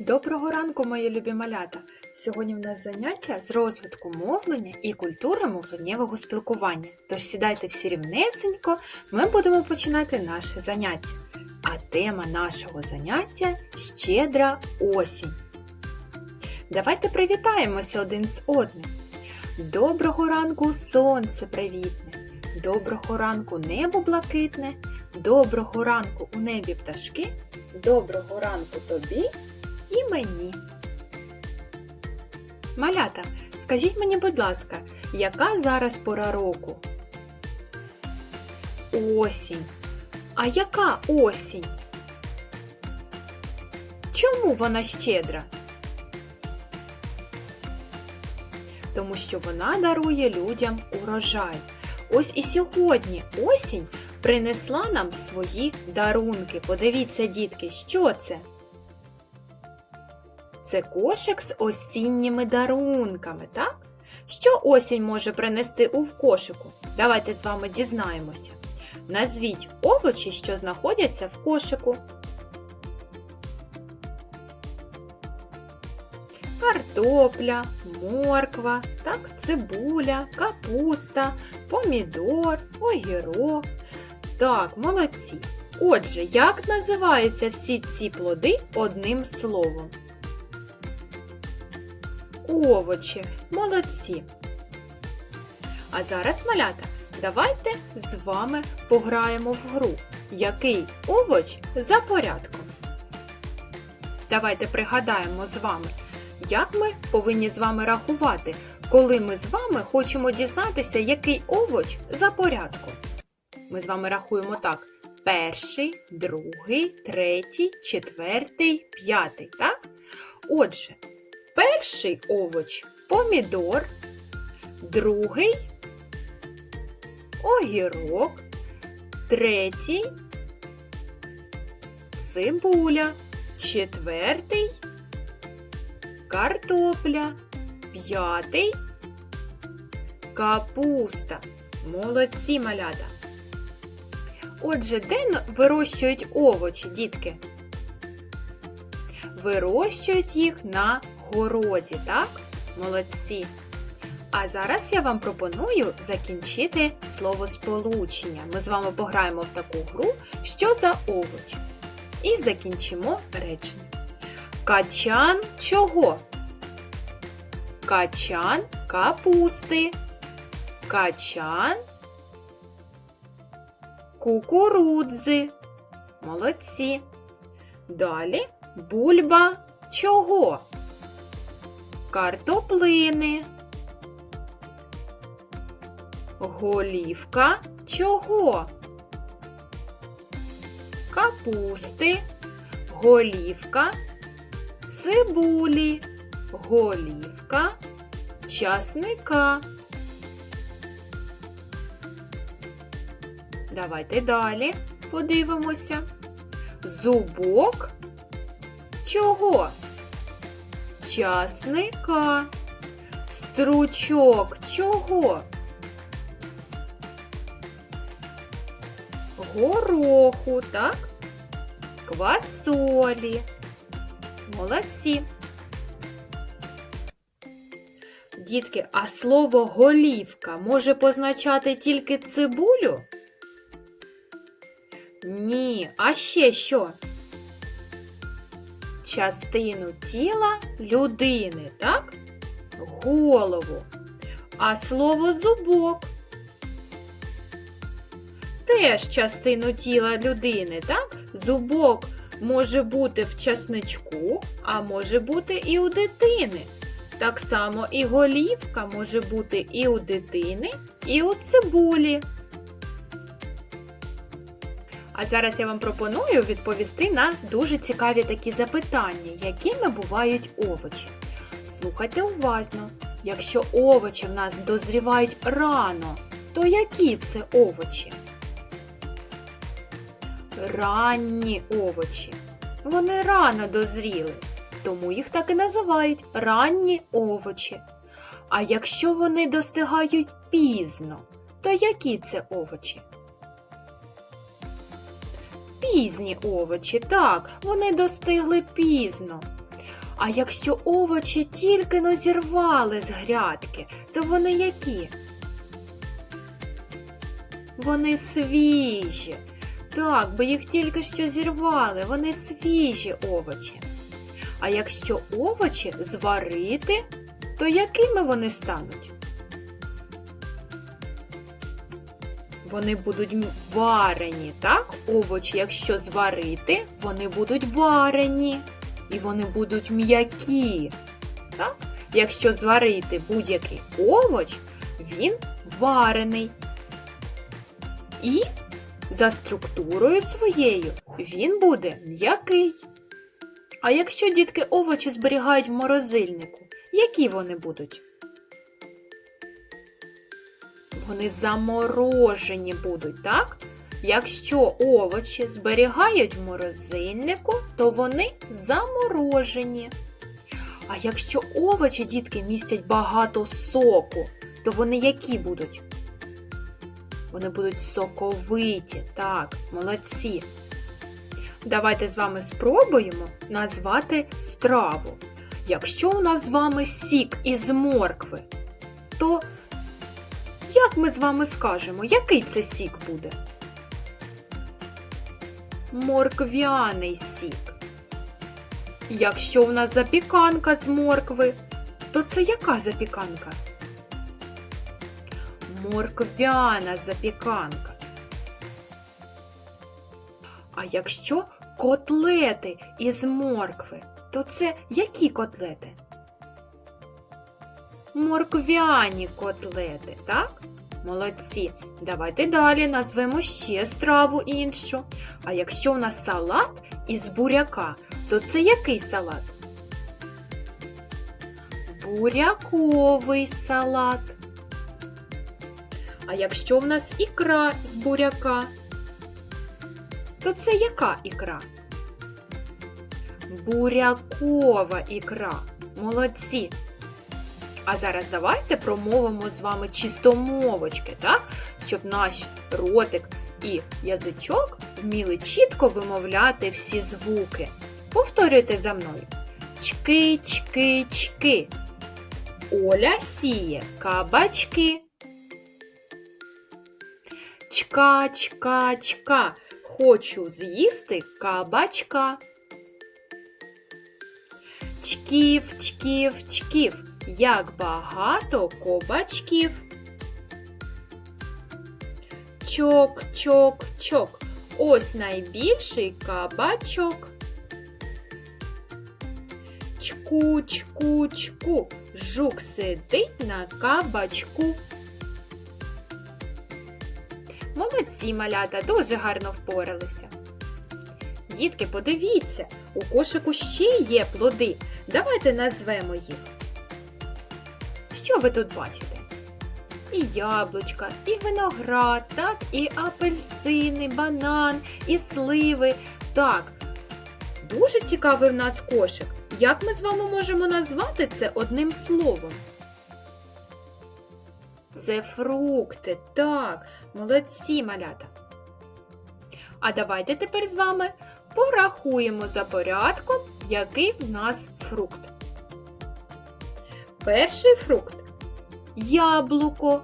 Доброго ранку, мої любі малята! Сьогодні в нас заняття з розвитку мовлення і культури мовленнєвого спілкування. Тож сідайте всі рівнесенько, ми будемо починати наше заняття. А тема нашого заняття щедра осінь. Давайте привітаємося один з одним. Доброго ранку, сонце привітне! Доброго ранку небо блакитне! Доброго ранку у небі пташки! Доброго ранку тобі і мені. Малята, скажіть мені, будь ласка, яка зараз пора року? Осінь. А яка осінь? Чому вона щедра? Тому що вона дарує людям урожай. Ось і сьогодні осінь принесла нам свої дарунки. Подивіться, дітки, що це? Це кошик з осінніми дарунками, так? Що осінь може принести у кошику? Давайте з вами дізнаємося. Назвіть овочі, що знаходяться в кошику. Картопля, морква, так, цибуля, капуста, помідор, огірок. Так, молодці. Отже, як називаються всі ці плоди одним словом? Овочі, молодці. А зараз, малята, давайте з вами пограємо в гру. Який овоч за порядком? Давайте пригадаємо з вами, як ми повинні з вами рахувати, коли ми з вами хочемо дізнатися, який овоч за порядком. Ми з вами рахуємо так: перший, другий, третій, четвертий, п'ятий. Так? Отже, перший овоч помідор, другий огірок, третій цибуля, четвертий картопля, п'ятий капуста. Молодці малята. Отже, де вирощують овочі, дітки? Вирощують їх на городі, так? Молодці. А зараз я вам пропоную закінчити словосполучення. Ми з вами пограємо в таку гру, що за овоч. І закінчимо речення. Качан чого? Качан капусти. Качан кукурудзи. Молодці. Далі бульба чого? Картоплини. Голівка чого? Капусти. Голівка цибулі, голівка, часника. Давайте далі подивимося. Зубок чого? Часника. Стручок чого? Гороху, так? Квасолі. Молодці. Дітки, а слово голівка може позначати тільки цибулю? Ні, а ще що? Частину тіла людини, так? Голову. А слово зубок. Теж частину тіла людини, так? Зубок може бути в часничку, а може бути і у дитини. Так само і голівка може бути і у дитини, і у цибулі. А зараз я вам пропоную відповісти на дуже цікаві такі запитання, якими бувають овочі. Слухайте уважно. Якщо овочі в нас дозрівають рано, то які це овочі? Ранні овочі. Вони рано дозріли, тому їх так і називають ранні овочі. А якщо вони достигають пізно, то які це овочі? Пізні овочі, так, вони достигли пізно. А якщо овочі тільки но зірвали з грядки, то вони які? Вони свіжі. Так, бо їх тільки що зірвали, вони свіжі овочі. А якщо овочі зварити, то якими вони стануть? Вони будуть варені, так? Овочі, якщо зварити, вони будуть варені. І вони будуть м'які. Так? Якщо зварити будь-який овоч, він варений. І за структурою своєю він буде м'який. А якщо дітки овочі зберігають в морозильнику, які вони будуть? Вони заморожені будуть, так? Якщо овочі зберігають в морозильнику, то вони заморожені. А якщо овочі, дітки, містять багато соку, то вони які будуть? Вони будуть соковиті, так, молодці. Давайте з вами спробуємо назвати страву. Якщо у нас з вами сік із моркви, то як ми з вами скажемо, який це сік буде? Морквяний сік. Якщо в нас запіканка з моркви, то це яка запіканка? Морквяна запіканка. А якщо котлети із моркви, то це які котлети? Морквяні котлети, так? Молодці. Давайте далі назвемо ще страву іншу. А якщо у нас салат із буряка, то це який салат? Буряковий салат. А якщо в нас ікра з буряка, то це яка ікра? Бурякова ікра. Молодці. А зараз давайте промовимо з вами чистомовочки, так? Щоб наш ротик і язичок вміли чітко вимовляти всі звуки. Повторюйте за мною. Чки, чки, чки. Оля сіє кабачки. Чка, чка, чка. Хочу з'їсти кабачка. Чків, чків, чків. Як багато кобачків. Чок, чок, чок. Ось найбільший кабачок. Чку, чку, чку. Жук сидить на кабачку. Молодці, малята, дуже гарно впоралися. Дітки, подивіться, у кошику ще є плоди. Давайте назвемо їх. Що ви тут бачите? І яблучка, і виноград, так, і апельсини, банан, і сливи. Так, дуже цікавий в нас кошик. Як ми з вами можемо назвати це одним словом? Це фрукти, так, молодці малята. А давайте тепер з вами порахуємо за порядком, який в нас фрукт. Перший фрукт яблуко,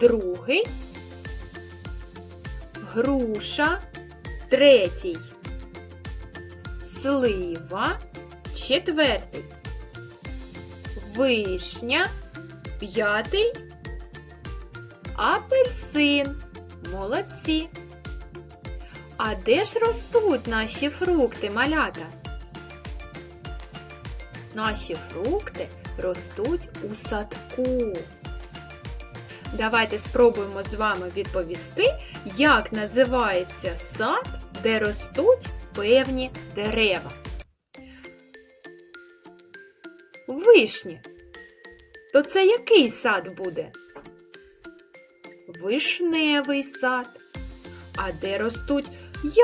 другий. Груша, третій. Слива, четвертий. Вишня, п'ятий. Апельсин. Молодці. А де ж ростуть наші фрукти, малята? Наші фрукти ростуть у садку. Давайте спробуємо з вами відповісти, як називається сад, де ростуть певні дерева. Вишні. То це який сад буде? Вишневий сад. А де ростуть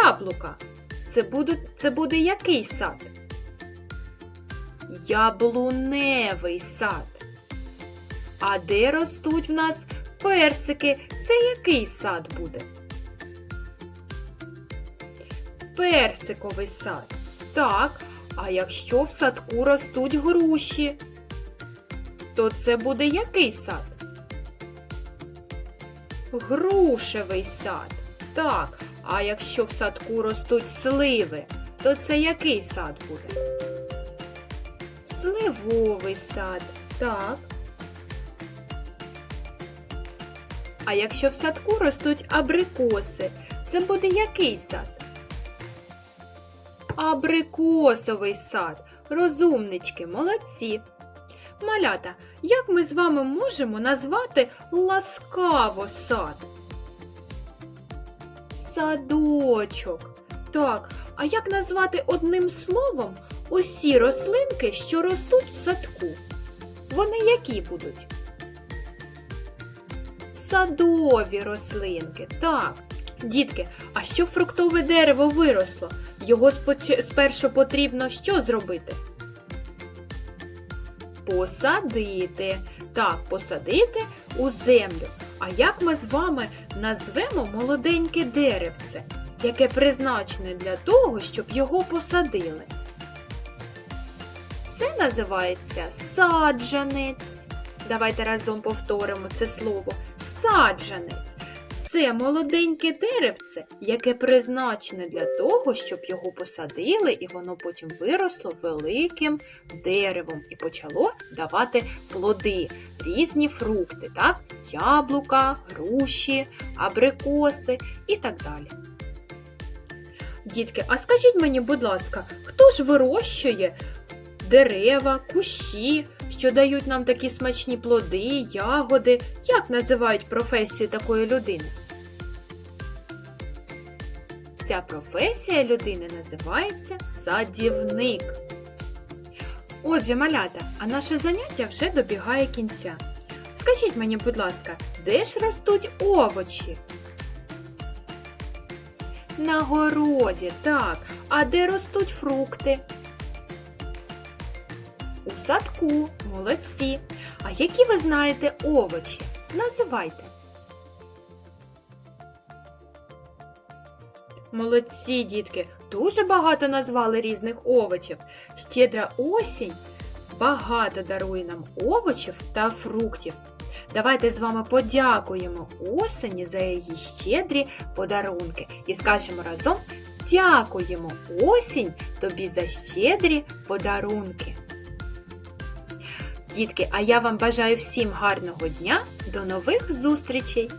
яблука? Це буде, це буде який сад? Яблуневий сад. А де ростуть в нас персики? Це який сад буде? Персиковий сад. Так. А якщо в садку ростуть груші, то це буде який сад? Грушевий сад. Так, а якщо в садку ростуть сливи, то це який сад буде? Сливовий сад. Так. А якщо в садку ростуть абрикоси, це буде який сад? Абрикосовий сад. Розумнички, молодці. Малята, як ми з вами можемо назвати ласкаво сад? Садочок. Так, а як назвати одним словом усі рослинки, що ростуть в садку? Вони які будуть? Садові рослинки. Так. Дітки, а щоб фруктове дерево виросло, його спершу потрібно що зробити? Посадити. Так, посадити у землю. А як ми з вами назвемо молоденьке деревце, яке призначене для того, щоб його посадили? Це називається саджанець. Давайте разом повторимо це слово. Саджанець. Це молоденьке деревце, яке призначене для того, щоб його посадили, і воно потім виросло великим деревом і почало давати плоди, різні фрукти, так? Яблука, груші, абрикоси і так далі. Дітки, а скажіть мені, будь ласка, хто ж вирощує дерева, кущі, що дають нам такі смачні плоди, ягоди? Як називають професію такої людини? Ця професія людини називається садівник. Отже, малята, а наше заняття вже добігає кінця. Скажіть мені, будь ласка, де ж ростуть овочі? На городі, так. А де ростуть фрукти? Садку, молодці. А які ви знаєте овочі? Називайте. Молодці, дітки, дуже багато назвали різних овочів. Щедра осінь багато дарує нам овочів та фруктів. Давайте з вами подякуємо осені за її щедрі подарунки і скажемо разом дякуємо осінь тобі за щедрі подарунки. Дітки, а я вам бажаю всім гарного дня, до нових зустрічей!